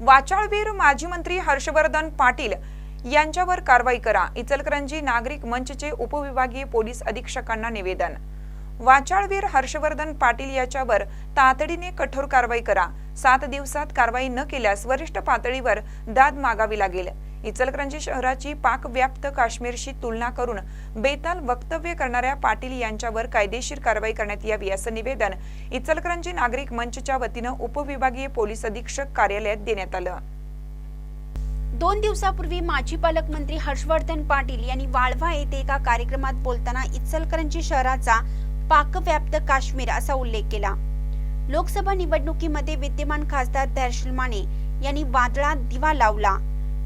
वाचाळवीर माजी मंत्री हर्षवर्धन पाटील यांच्यावर कारवाई करा. इचलकरंजी नागरिक मंचचे उपविभागीय पोलीस अधीक्षकांना निवेदन. वाचाळवीर हर्षवर्धन पाटील याच्यावर तातडीने कठोर कारवाई करा. सात दिवसात कारवाई न केल्यास वरिष्ठ पातळीवर दाद मागावी लागेल. इचलकरंजी शहराची पाकव्याप्त काश्मीरशी तुलना करून बेताल वक्तव्य करणाऱ्या पाटील यांच्यावर कायदेशीर कारवाई करण्यात यावी असं निवेदन इचलकरंजी नागरिक मंचच्या वतीनं उपविभागीय पोलीस अधीक्षक कार्यालयात देण्यात आलं. दोन दिवसापूर्वी माजी पालकमंत्री हर्षवर्धन पाटील यांनी वाळवा येथे एका कार्यक्रमात बोलताना इचलकरंजी शहराचा पाकव्याप्त काश्मीर असा उल्लेख केला. लोकसभा निवडणुकीमध्ये विद्यमान खासदार दर्शन माने यांनी वादळात दिवा लावला.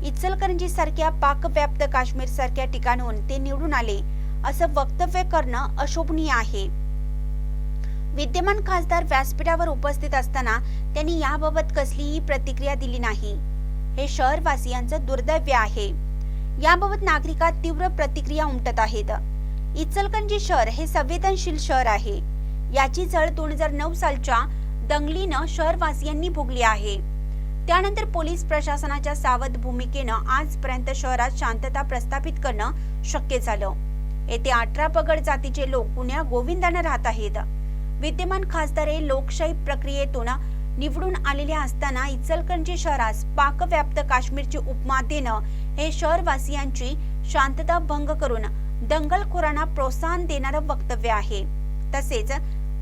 इचलकरंजी सारख्या पाकव्याप्त काश्मीर सारख्या ठिकाणहून ते निवडून आले असं वक्तव्य करणं अशोभनीय आहे. विद्यमान खासदार व्यासपीठावर उपस्थित असताना त्यांनी याबाबत कसलीही प्रतिक्रिया दिली नाही. हे शहरवासियांचं दुर्दैव्य आहे. याबाबत नागरिकात तीव्र प्रतिक्रिया उमटत आहेत. इचलकरंजी शहर हे संवेदनशील शहर आहे. याची झळ दोन हजार नऊ सालच्या दंगलीनं शहरवासियांनी भोगली आहे. त्यानंतर पोलीस प्रशासनाच्या सावध भूमिकेनं आजपर्यंत शहरात शांतता प्रस्थापित करणं शक्य झालं. येथे अठरा पगड जातीचे लोक पुण्या गोविंदानं राहत आहेत. विद्यमान खासदार हे लोकशाही प्रक्रियेतून निवडून आलेले असताना इचलकरंजी शहरास पाकव्याप्त काश्मीरची उपमा देणं हे शहरवासियांची शांतता भंग करून दंगलखोरांना प्रोत्साहन देणारं वक्तव्य आहे. तसेच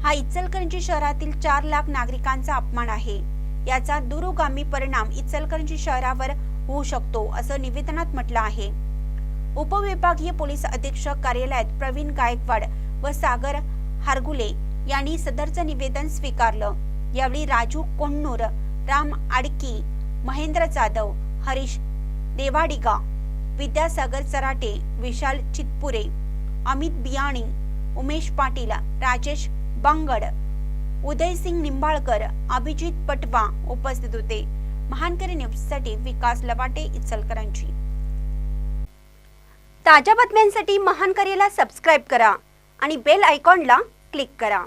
हा इचलकरंजी शहरातील चार लाख नागरिकांचा अपमान आहे. याचा दुरुगामी परिणाम इचलकरंजी शहरावर होऊ शकतो असं निवेदनात म्हटलं आहे. उपविभागीय पोलीस अधीक्षक कार्यालयात प्रवीण गायकवाड व सागर हारगुले यांनी सदरचं निवेदन स्वीकारलं. यावेळी राजू कोण्णूर राम आडकी महेंद्र जाधव हरीश देवाडिगा विद्यासागर चराटे विशाल चितपुरे अमित बियाणी उमेश पाटील राजेश बांगड उदयसिंग निंबाळकर अभिजित पटवा उपस्थित होते. महानकरी न्यूजसाठी विकास लवाटे इचलकरांची ताज्या बातम्यांसाठी महानकरीला सबस्क्राईब करा आणि बेल आयकॉनला क्लिक करा.